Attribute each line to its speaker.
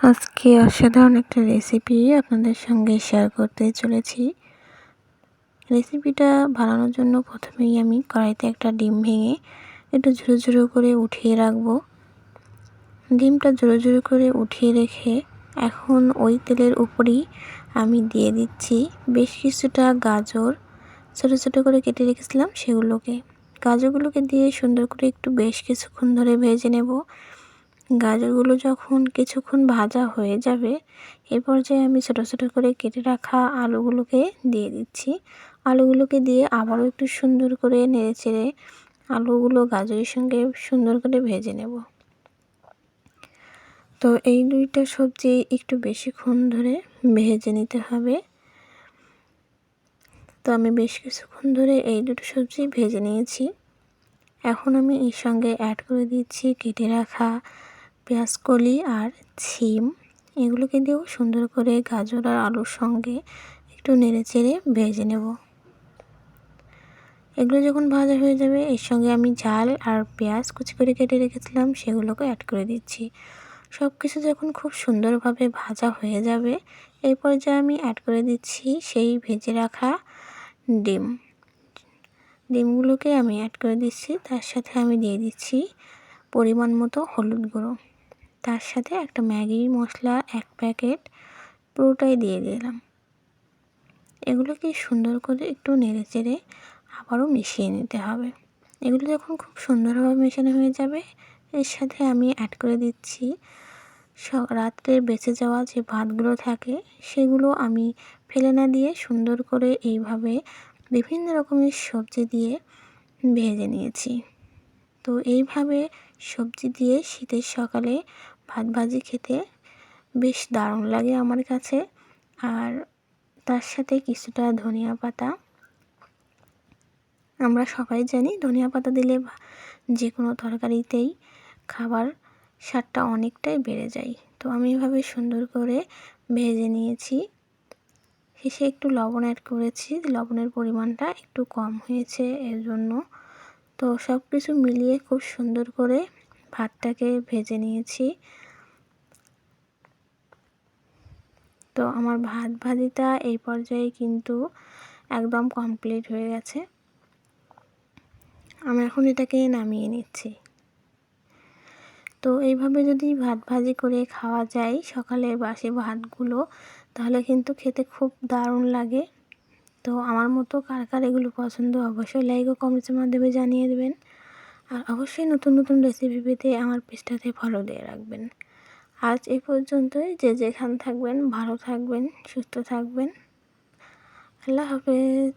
Speaker 1: আজকে অসাধারণ একটা রেসিপি আপনাদের সঙ্গে শেয়ার করতে চলেছি। রেসিপিটা বানানোর জন্য প্রথমেই আমি কড়াইতে একটা ডিম ভেঙে একটু ঝুড়ো ঝুড়ো করে উঠিয়ে রাখব। ডিমটা ঝুড়ো ঝুড়ো করে উঠিয়ে রেখে এখন ওই তেলের উপরেই আমি দিয়ে দিচ্ছি বেশ কিছুটা গাজর। ছোটো ছোটো করে কেটে রেখেছিলাম সেগুলোকে। গাজরগুলোকে দিয়ে সুন্দর করে একটু বেশ কিছুক্ষণ ধরে ভেজে নেব। গাজরগুলো যখন কিছুক্ষণ ভাজা হয়ে যাবে, এ পর্যায়ে আমি ছোটো ছোটো করে কেটে রাখা আলুগুলোকে দিয়ে দিচ্ছি। আলুগুলোকে দিয়ে আবারও একটু সুন্দর করে নেড়ে চেড়ে আলুগুলো গাজরের সঙ্গে সুন্দর করে ভেজে নেব। তো এই দুইটা সবজি একটু বেশিক্ষণ ধরে ভেজে নিতে হবে। তো আমি বেশ কিছুক্ষণ ধরে এই দুটো সবজি ভেজে নিয়েছি। এখন আমি এর সঙ্গে অ্যাড করে দিচ্ছি কেটে রাখা পেঁয়াজ কলি আর ছিম এগুলোকে দিয়েও সুন্দর করে গাজর আর আলুর সঙ্গে একটু নেড়ে চেড়ে ভেজে নেব। এগুলো যখন ভাজা হয়ে যাবে, এর সঙ্গে আমি ঝাল আর পেঁয়াজ কুচি করে কেটে রেখেছিলাম সেগুলোকে অ্যাড করে দিচ্ছি। সব কিছু যখন খুব সুন্দরভাবে ভাজা হয়ে যাবে, এই পর্যায়ে আমি অ্যাড করে দিচ্ছি সেই ভেজে রাখা ডিম। ডিমগুলোকে আমি অ্যাড করে দিচ্ছি, তার সাথে আমি দিয়ে দিচ্ছি পরিমাণ মতো হলুদ গুঁড়ো। তার সাথে একটা ম্যাগি মশলা এক প্যাকেট পুরোটাই দিয়ে দিলাম। এগুলোকে সুন্দর করে একটু নেড়ে চেড়ে আবারও মিশিয়ে নিতে হবে। এগুলো যখন খুব সুন্দরভাবে মেশানো হয়ে যাবে, এর সাথে আমি অ্যাড করে দিচ্ছি রাত্রে বেঁচে যাওয়া যে ভাতগুলো থাকে, সেগুলো আমি ফেলে না দিয়ে সুন্দর করে এইভাবে বিভিন্ন রকমের সবজি দিয়ে ভেজে নিয়েছি। তো এইভাবে সবজি দিয়ে শীতের সকালে ভাত ভাজি খেতে বেশ দারুণ লাগে আমার কাছে। আর তার সাথে কিছুটা ধনিয়া পাতা। আমরা সবাই জানি ধনিয়া পাতা দিলে যে কোনো তরকারিতেই খাবার স্বাদটা অনেকটাই বেড়ে যায়। তো আমি এভাবে সুন্দর করে ভেজে নিয়েছি। শেষে একটু লবণ অ্যাড করেছি। লবণের পরিমাণটা একটু কম হয়েছে এর জন্য। তো সব কিছু মিলিয়ে খুব সুন্দর করে ভাতটাকে ভেজে নিয়েছি। তো আমার ভাত ভাজিটা এই পর্যায়ে কিন্তু একদম কমপ্লিট হয়ে গেছে। আমি এখন এটাকে নামিয়ে নিচ্ছি। তো এইভাবে যদি ভাত ভাজি করে খাওয়া যায় সকালে বাসি ভাতগুলো, তাহলে কিন্তু খেতে খুব দারুণ লাগে। তো আমার মতো কার কার এগুলো পছন্দ অবশ্যই লাইক ও কমেন্টের মাধ্যমে জানিয়ে দেবেন। আর অবশ্যই নতুন নতুন রেসিপি পেতে আমার পেজটাতে ফলো দিয়ে রাখবেন। আজ এ পর্যন্তই। যে যেখান থাকবেন, ভালো থাকবেন, সুস্থ থাকবেন। আল্লাহ হাফেজ।